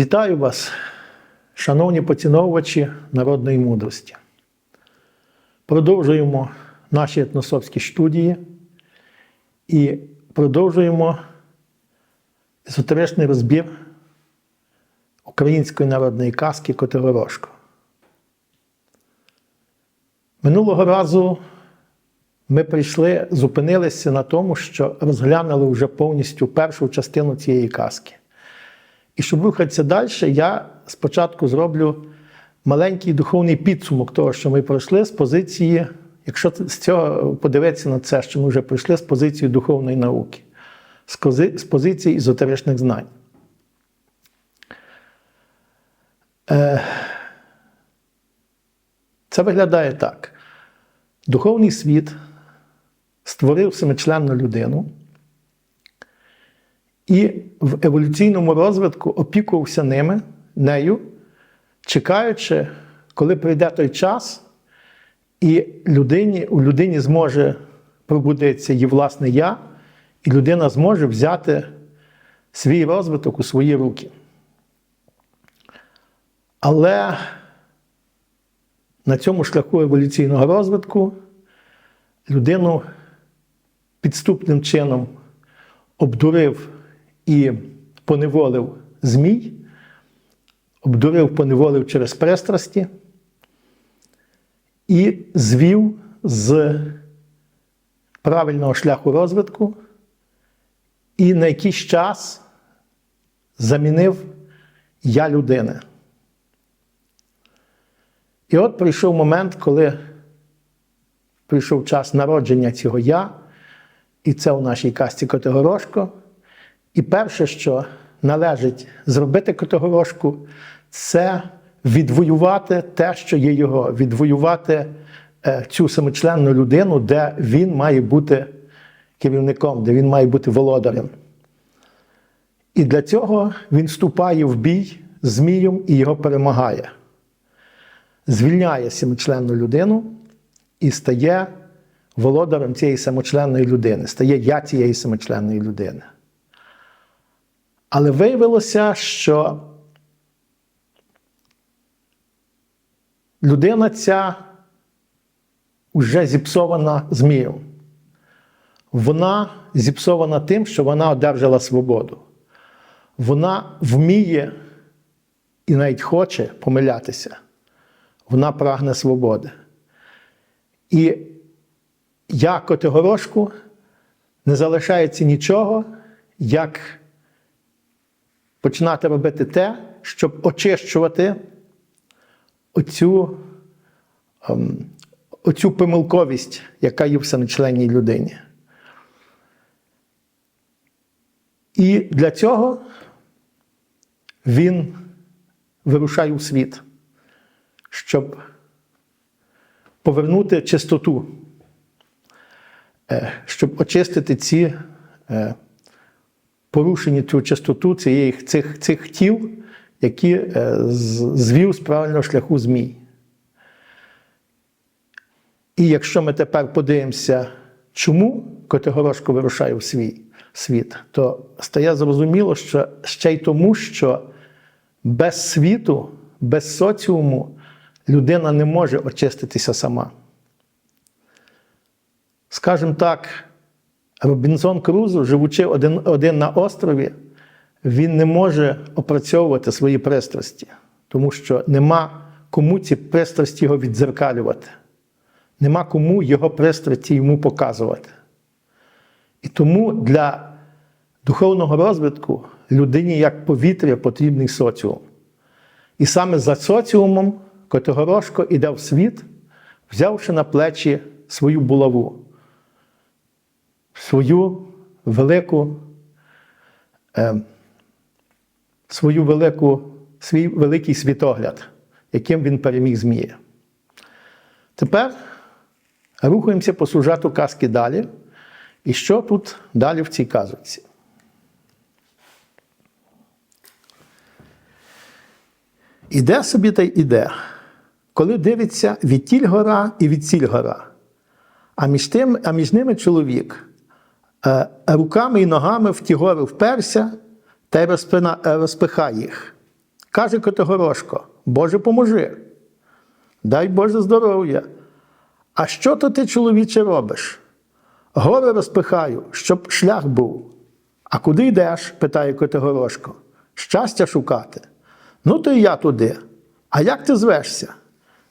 Вітаю вас, шановні поціновувачі народної мудрості. Продовжуємо наші етносовські студії і продовжуємо езотеричний розбір української народної казки Котигорошко. Минулого разу ми прийшли, зупинилися на тому, що розглянули вже повністю першу частину цієї казки. І щоб рухатися далі, я спочатку зроблю маленький духовний підсумок того, що ми пройшли з позиції, якщо з цього подивитися на це, що ми вже пройшли з позиції духовної науки, з позиції езотеричних знань. Е, Це виглядає так: духовний світ створив семичленну людину і в еволюційному розвитку опікувався ними, нею, чекаючи, коли прийде той час, і людині, у людині зможе пробудитися її власне я, і людина зможе взяти свій розвиток у свої руки. Але на цьому шляху еволюційного розвитку людину підступним чином обдурив і поневолив змій, обдурив, поневолив через пристрасті і звів з правильного шляху розвитку, і на якийсь час замінив я людини. І от прийшов момент, коли прийшов час народження цього я, і це у нашій касті Котигорошко. І перше, що належить зробити Котигорошку, це відвоювати те, що є його, відвоювати е, цю самочленну людину, де він має бути керівником, де він має бути володарем. І для цього він вступає в бій з Змієм і його перемагає. Звільняє семичленну людину і стає володарем цієї самочленної людини, стає я цієї самочленної людини. Але виявилося, що людина ця вже зіпсована змієм. Вона зіпсована тим, що вона одержала свободу. Вона вміє і навіть хоче помилятися. Вона прагне свободи. І я Котигорошку не залишається нічого, як починати робити те, щоб очищувати оцю, ем, оцю помилковість, яка є в самочленній людині. І для цього він вирушає у світ, щоб повернути чистоту, е, щоб очистити ці е, порушені цю чистоту цієї, цих, цих тіл, які е, звів з правильного шляху змій. І якщо ми тепер подивимося, чому Котигорошко вирушає в свій світ, то стає зрозуміло, що ще й тому, що без світу, без соціуму людина не може очиститися сама. Скажімо так, Робінзон Крузо, живучи один, один на острові, він не може опрацьовувати свої пристрасті, тому що нема кому ці пристрасті його віддзеркалювати, нема кому його пристрасті йому показувати. І тому для духовного розвитку людині як повітря потрібний соціум. І саме за соціумом Котигорошко іде в світ, взявши на плечі свою булаву, свою велику, е, свою велику, свій великий світогляд, яким він переміг Змія. Тепер рухаємося по сюжету казки далі. І що тут далі в цій казочці? Іде собі та й іде, коли дивиться відтіль гора і відсіль гора. А між, тим, а між ними чоловік руками і ногами в ті гори вперся та й е, їх. Каже Котигорошко, Боже, поможи. Дай Боже здоров'я. А що то ти, чоловіче, робиш? Гори розпихаю, щоб шлях був. А куди йдеш? питає Котигорошко. Щастя шукати. Ну, то і я туди. А як ти звешся?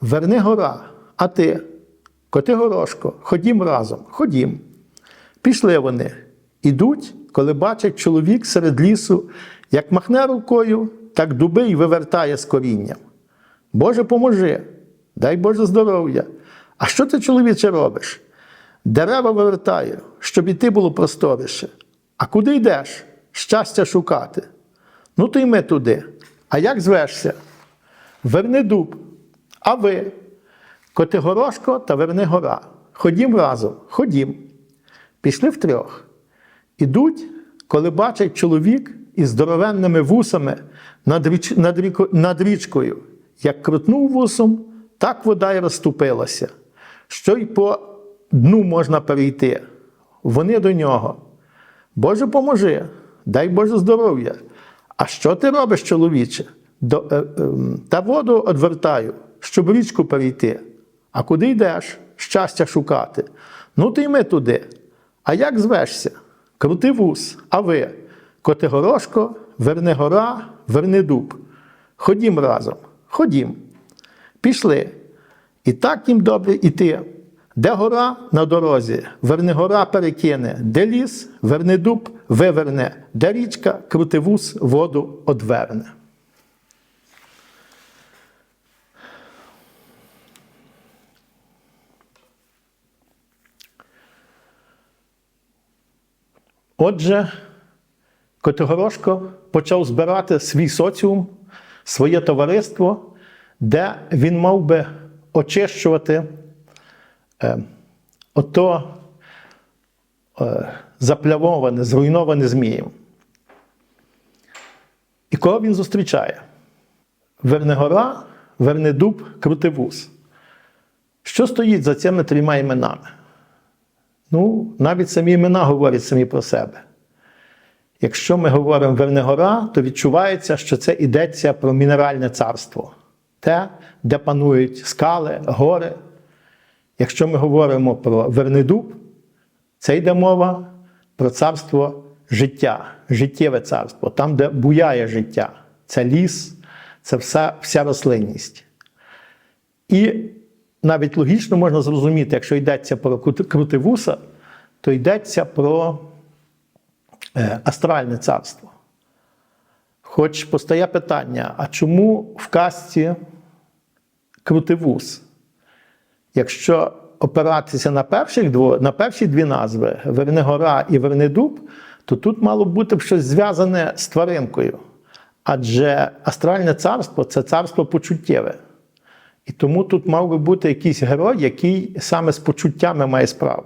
Верни гора, а ти? Котигорошко, ходім разом, ходім. Пішли вони. Ідуть, коли бачать чоловік серед лісу, як махне рукою, так дуби й вивертає з корінням. Боже, поможи, дай Боже здоров'я. А що ти, чоловіче, робиш? Дерева вивертаю, щоб іти було просторише. А куди йдеш? Щастя шукати. Ну, то й ми туди. А як звешся? Верни дуб. А ви? Котигорошко та Верни гора. Ходім разом, ходім. Пішли втрьох. Ідуть, коли бачать чоловік із здоровенними вусами над, річ, над, ріко, над річкою. Як крутнув вусом, так вода й розступилася, що й по дну можна перейти. Вони до нього. Боже, поможи, дай Боже здоров'я. А що ти робиш, чоловіче? До, е, е, та воду одвертаю, щоб річку перейти. А куди йдеш? Щастя шукати. Ну, то й ми туди. А як звешся? Крути вус, а ви? Котигорошко, верни гора, верни дуб. Ходім разом, ходім. Пішли. І так їм добре іти. Де гора на дорозі, верни гора перекине, де ліс, верни дуб, виверне, де річка, крути вус, воду одверне. Отже, Котигорошко почав збирати свій соціум, своє товариство, де він мав би очищувати е, ото е, заплявоване, зруйноване змієм. І кого він зустрічає? Вернегора, Вернедуб, Крутивус. Що стоїть за цими трьома іменами? Ну, навіть самі імена говорять самі про себе. Якщо ми говоримо Вернегора, то відчувається, що це йдеться про мінеральне царство, те, де панують скали, гори. Якщо ми говоримо про Вернедуб, це йде мова про царство життя, життєве царство, там, де буяє життя. Це ліс, це вся, вся рослинність. І навіть логічно можна зрозуміти, якщо йдеться про крутивуса, то йдеться про е, астральне царство. Хоч постає питання: а чому в казці крутивус? Якщо опиратися на перших на перші дві назви Вернигора і Вернидуб, то тут мало бути щось зв'язане з тваринкою. Адже астральне царство це царство почуттєве. І тому тут мав би бути якийсь герой, який саме з почуттями має справу.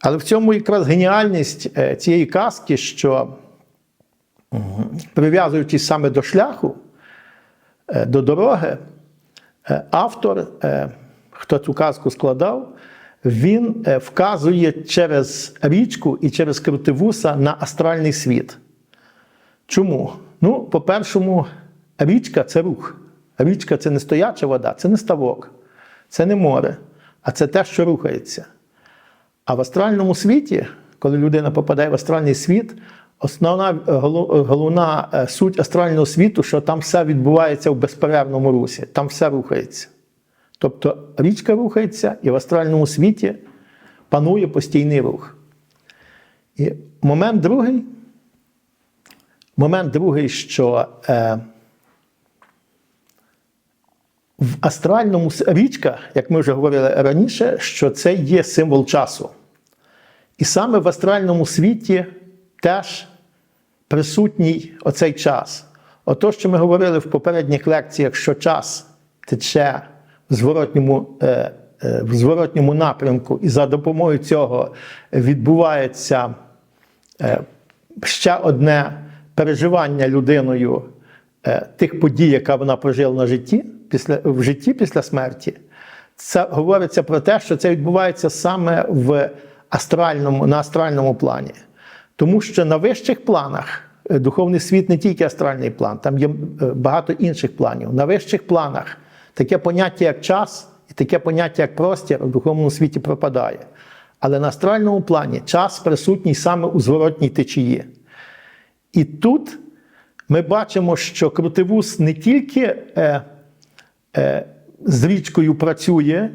Але в цьому якраз геніальність е, цієї казки, що прив'язуючись саме до шляху, е, до дороги, е, автор, хто цю казку складав, він вказує через річку і через Крутивуса на астральний світ. Чому? Ну, по-першому, річка це рух. Річка це не стояча вода, це не ставок, це не море, а це те, що рухається. А в астральному світі, коли людина попадає в астральний світ, основна головна е, суть астрального світу, що там все відбувається в безперервному русі, там все рухається. Тобто річка рухається, і в астральному світі панує постійний рух. І момент другий, момент другий, що е, в астральному річка, як ми вже говорили раніше, що це є символ часу. І саме в астральному світі теж присутній оцей час. Ото, що ми говорили в попередніх лекціях, що час тече в зворотньому, е, е, в зворотньому напрямку, і за допомогою цього відбувається е, ще одне переживання людиною тих подій, яка вона прожила на житті після, в житті після смерті, це говориться про те, що це відбувається саме в астральному, на астральному плані. Тому що на вищих планах е, духовний світ не тільки астральний план, там є е, багато інших планів. На вищих планах таке поняття, як час, і таке поняття, як простір, у духовному світі пропадає. Але на астральному плані час присутній саме у зворотній течії. І тут ми бачимо, що крутивус не тільки е, з річкою працює,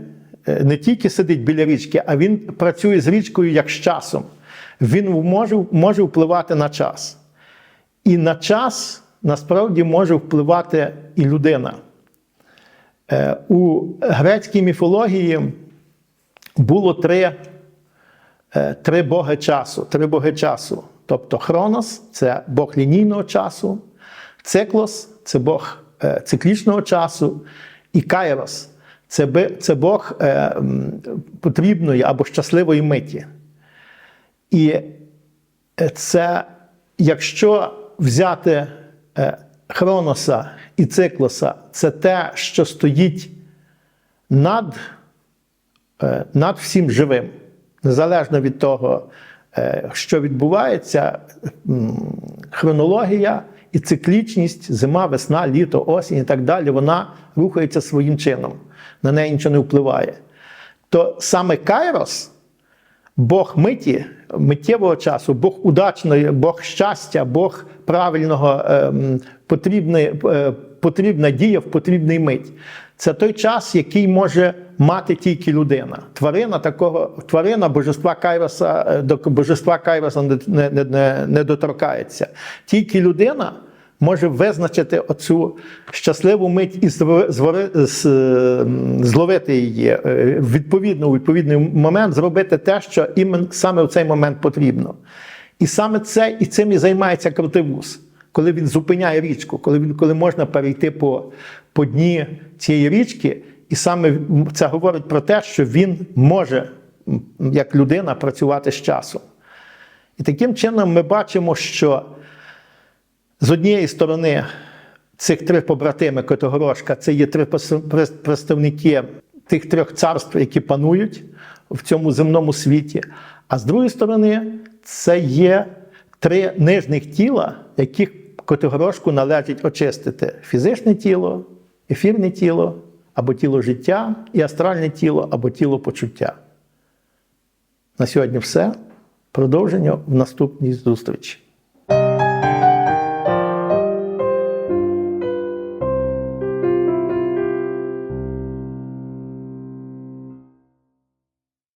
е, не тільки сидить біля річки, а він працює з річкою як з часом. Він може, може впливати на час. І на час насправді може впливати і людина. Е, у грецькій міфології було три, е, три боги часу. Три боги часу. Тобто Хронос це Бог лінійного часу, Циклос це Бог е, циклічного часу, і Кайрос це, це Бог е, потрібної або щасливої миті. І е, це, якщо взяти е, Хроноса і Циклоса, це те, що стоїть над, е, над всім живим, незалежно від того, е, що відбувається, хронологія і циклічність, зима, весна, літо, осінь і так далі, вона рухається своїм чином, на неї нічого не впливає. То саме Кайрос, Бог миті, миттєвого часу, Бог удачної, Бог щастя, Бог правильного, ем, потрібний, е, потрібна дія в потрібний мить. Це той час, який може мати тільки людина. Тварина такого, тварина божества Кайроса, е, до божества Кайроса не, не, не, не доторкається. Тільки людина може визначити оцю щасливу мить і з- зловити її е, відповідно, у відповідний момент, зробити те, що саме в цей момент потрібно. І саме це і цим і займається крутивус, коли він зупиняє річку, коли він коли можна перейти по, по дні цієї річки, і саме це говорить про те, що він може, як людина, працювати з часом. І таким чином ми бачимо, що з однієї сторони, цих три побратими Котогорошка це є три представники тих трьох царств, які панують в цьому земному світі. А з другої сторони, це є три нижніх тіла, яких Котогорошку належить очистити: фізичне тіло, ефірне тіло, або тіло життя, і астральне тіло, або тіло почуття. На сьогодні все. Продовження в наступній зустрічі.